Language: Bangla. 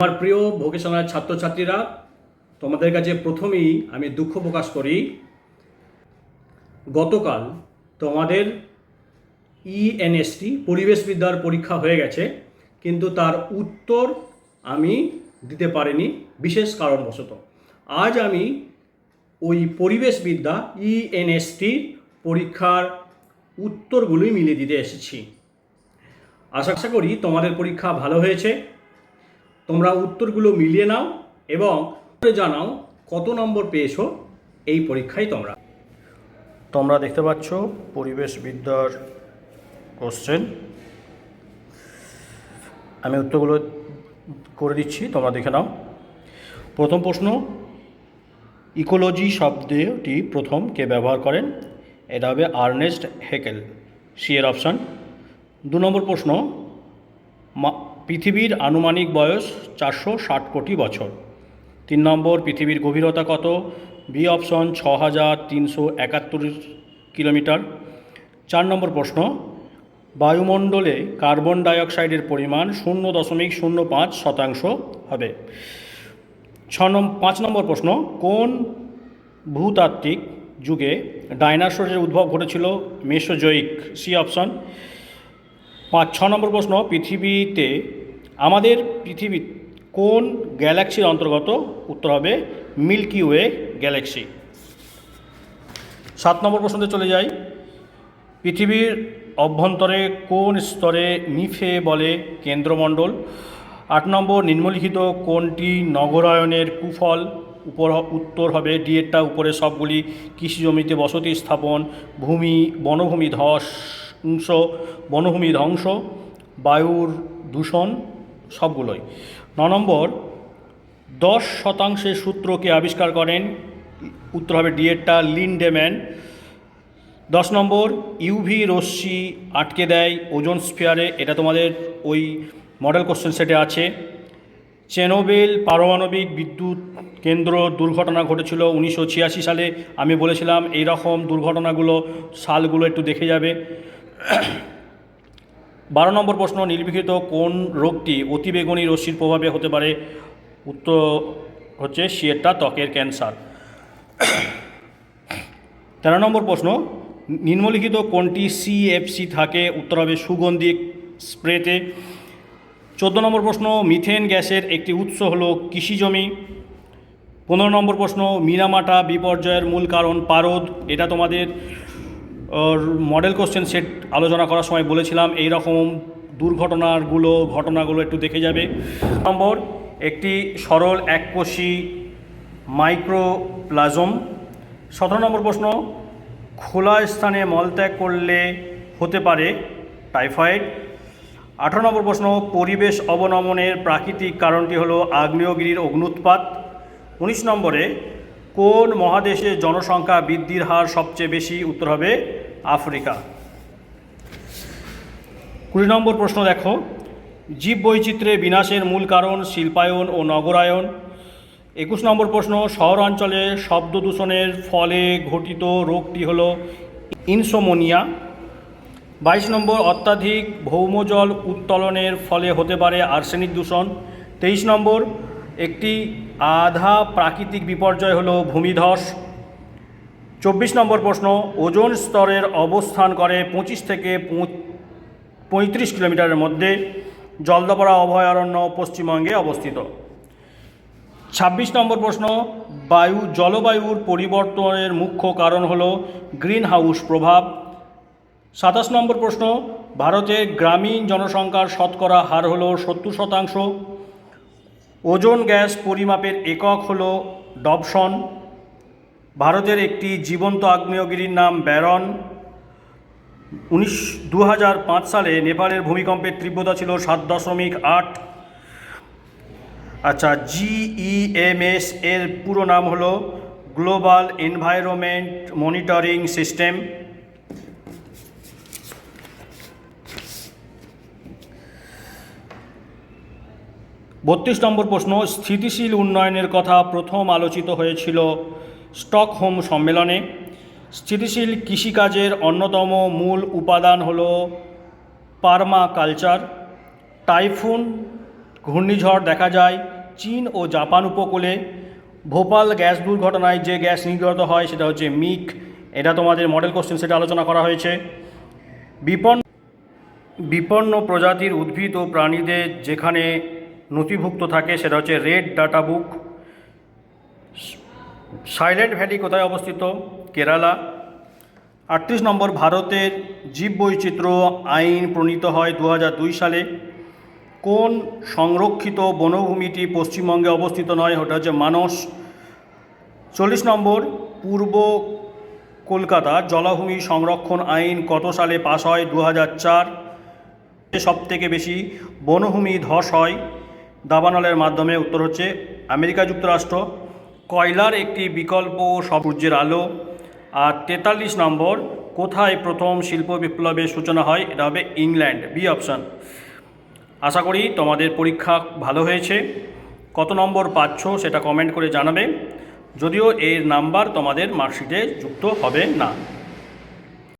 আমার প্রিয় ভোকেশনাল ছাত্রছাত্রীরা, তোমাদের কাছে প্রথমেই আমি দুঃখ প্রকাশ করি, গতকাল তোমাদের ইএনএসটি পরিবেশবিদ্যার পরীক্ষা হয়ে গেছে, কিন্তু তার উত্তর আমি দিতে পারিনি, বিশেষ কারণবশত। আজ আমি ওই পরিবেশবিদ্যা ইএনএসটি পরীক্ষার উত্তরগুলোই মিলিয়ে দিতে এসেছি। আশা করি তোমাদের পরীক্ষা ভালো হয়েছে। তোমরা উত্তরগুলো মিলিয়ে নাও এবং জানাও কত নম্বর পেয়েছ এই পরীক্ষায় তোমরা। তোমরা দেখতে পাচ্ছ পরিবেশবিদ্যার কোশ্চেন আমি উত্তরগুলো করে দিচ্ছি, তোমরা দেখে নাও। প্রথম প্রশ্ন, ইকোলজি শব্দটি প্রথম কে ব্যবহার করেন? এটা হবে আর্নেস্ট হেকেল। সি এর অপশান। দু নম্বর প্রশ্ন পৃথিবীর আনুমানিক বয়স চারশো ষাট কোটি বছর। তিন নম্বর, পৃথিবীর গভীরতা কত? বি অপশন ছ হাজার তিনশো একাত্তর কিলোমিটার। চার নম্বর প্রশ্ন, বায়ুমণ্ডলে কার্বন ডাইঅক্সাইডের পরিমাণ শূন্য দশমিক শূন্য পাঁচ শতাংশ হবে। ছ পাঁচ নম্বর প্রশ্ন, কোন ভূতাত্ত্বিক যুগে ডাইনাসোরের উদ্ভব ঘটেছিল? মেসোজয়িক সি অপশন পাঁচ, ছ নম্বর প্রশ্ন, পৃথিবীতে আমাদের পৃথিবী কোন গ্যালাক্সির অন্তর্গত? উত্তর হবে মিল্কি ওয়ে গ্যালাক্সি। সাত নম্বর প্রশ্নতে চলে যাই। পৃথিবীর অভ্যন্তরে কোন স্তরে নিফে বলে কেন্দ্রমণ্ডল? আট নম্বর, নিম্নলিখিত কোনটি নগরায়নের কুফল? উপর, উত্তর হবে ডিএরটা উপরে সবগুলি কৃষি জমিতে বসতি স্থাপন, ভূমি, বনভূমি ধ্বংস বনভূমি ধ্বংস বায়ুর দূষণ, সবগুলোই। ন নম্বর, দশ শতাংশের সূত্রকে আবিষ্কার করেন, উত্তর হবে ডিএরটা লিন্ডেম্যান। দশ নম্বর ইউভি রশ্মি আটকে দেয় ওজন স্ফিয়ারে, এটা তোমাদের ওই মডেল কোশ্চেন সেটে আছে। চেনোবেল পারমাণবিক বিদ্যুৎ কেন্দ্র দুর্ঘটনা ঘটেছিল উনিশশো ছিয়াশি সালে। আমি বলেছিলাম এই রকম দুর্ঘটনাগুলো, সালগুলো একটু দেখে যাবে। বারো নম্বর প্রশ্ন নির্বিঘিত কোন রোগটি অতিবেগুনি রশ্মির প্রভাবে হতে পারে? উত্তর হচ্ছে সিয়েরটা ত্বকের ক্যান্সার। তেরো নম্বর প্রশ্ন, নিম্নলিখিত কোনটি সিএফসি থাকে? উত্তর হবে সুগন্ধি স্প্রেতে। চোদ্দ নম্বর প্রশ্ন, মিথেন গ্যাসের একটি উৎস হলো কৃষিজমি পনেরো নম্বর প্রশ্ন মিনামাটা বিপর্যয়ের মূল কারণ পারদ, এটা তোমাদের মডেল কোশ্চেন সেট আলোচনা করার সময় বলেছিলাম এই রকম দুর্ঘটনাগুলো, ঘটনাগুলো একটু দেখে যাবে। নম্বর, একটি সরল এককোষী মাইক্রোপ্লাজম সতেরো নম্বর প্রশ্ন, খোলা স্থানে মলত্যাগ করলে হতে পারে টাইফয়েড? আঠারো নম্বর প্রশ্ন, পরিবেশ অবনমনের প্রাকৃতিক কারণটি হলো আগ্নেয়গিরির অগ্নুৎপাত? উনিশ নম্বরে, কোন মহাদেশে জনসংখ্যা বৃদ্ধির হার সবচেয়ে বেশি? উত্তর হবে আফ্রিকা। কুড়ি নম্বর প্রশ্ন দেখো। জীব বৈচিত্র্যে বিনাশের মূল কারণ শিল্পায়ন ও নগরায়ন। একুশ নম্বর প্রশ্ন, শহরাঞ্চলে শব্দ দূষণের ফলে ঘটিত রোগটি হল ইনসোমোনিয়া। বাইশ নম্বর, অত্যাধিক ভৌমজল উত্তোলনের ফলে হতে পারে আর্সেনিক দূষণ। তেইশ নম্বর, একটি আধা প্রাকৃতিক বিপর্যয় হল ভূমিধস। চব্বিশ নম্বর প্রশ্ন, ওজোন স্তরের অবস্থান করে পঁচিশ থেকে পঁয়ত্রিশ কিলোমিটারের মধ্যে জলদাপাড়া অভয়ারণ্য পশ্চিমবঙ্গে অবস্থিত। ছাব্বিশ নম্বর প্রশ্ন, বায়ু, জলবায়ুর পরিবর্তনের মুখ্য কারণ হল গ্রিন হাউস প্রভাব। সাতাশ নম্বর প্রশ্ন ভারতের গ্রামীণ জনসংখ্যার শতকরা হার হল সত্তর শতাংশ। ওজোন গ্যাস পরিমাপের একক হল ডবসন। ভারতের একটি জীবন্ত আগ্নেয়গিরির নাম ব্যারন। উনিশ দু সালে নেপালের ভূমিকম্পের তীব্রতা ছিল সাত দশমিক আট। আচ্ছা জিইএমএস এর পুরো নাম হলো গ্লোবাল এনভায়রনমেন্ট মনিটরিং সিস্টেম বত্রিশ নম্বর প্রশ্ন, স্থিতিশীল উন্নয়নের কথা প্রথম আলোচিত হয়েছিল স্টকহোম সম্মেলনে স্থিতিশীল কৃষিকাজের অন্যতম মূল উপাদান হল পারমা কালচার টাইফুন ঘূর্ণিঝড় দেখা যায় চীন ও জাপান উপকূলে। ভোপাল গ্যাস দুর্ঘটনায় যে গ্যাস নির্গত হয় সেটা হচ্ছে মিক। এটা তোমাদের মডেল কোশ্চেন সেটা আলোচনা করা হয়েছে। বিপন্ন বিপন্ন প্রজাতির উদ্ভিদ ও প্রাণীদের যেখানে নথিভুক্ত থাকে সেটা হচ্ছে red data book. Silent valley কোথায় অবস্থিত? কেরালা। আটত্রিশ নম্বর ভারতের জীব জীববৈচিত্র্য আইন প্রণীত হয় দু হাজার দুই সালে। কোন সংরক্ষিত বনভূমিটি পশ্চিমবঙ্গে অবস্থিত নয়? ওটা হচ্ছে মানস। চল্লিশ নম্বর, পূর্ব কলকাতা জলাভূমি সংরক্ষণ আইন কত সালে পাশ হয়? দু চার সব থেকে বেশি বনভূমি ধস হয়। দাবানলের মাধ্যমে উত্তর হচ্ছে আমেরিকা যুক্তরাষ্ট্র। কয়লার একটি বিকল্প সূর্যের আলো। আর তেতাল্লিশ নম্বর, কোথায় প্রথম শিল্প বিপ্লবের সূচনা হয়? এটা হবে ইংল্যান্ড, বি অপশান। আশা করি তোমাদের পরীক্ষা ভালো হয়েছে। কত নম্বর পাচ্ছ সেটা কমেন্ট করে জানাবে। যদিও এর নাম্বার তোমাদের মার্কশিটে যুক্ত হবে না।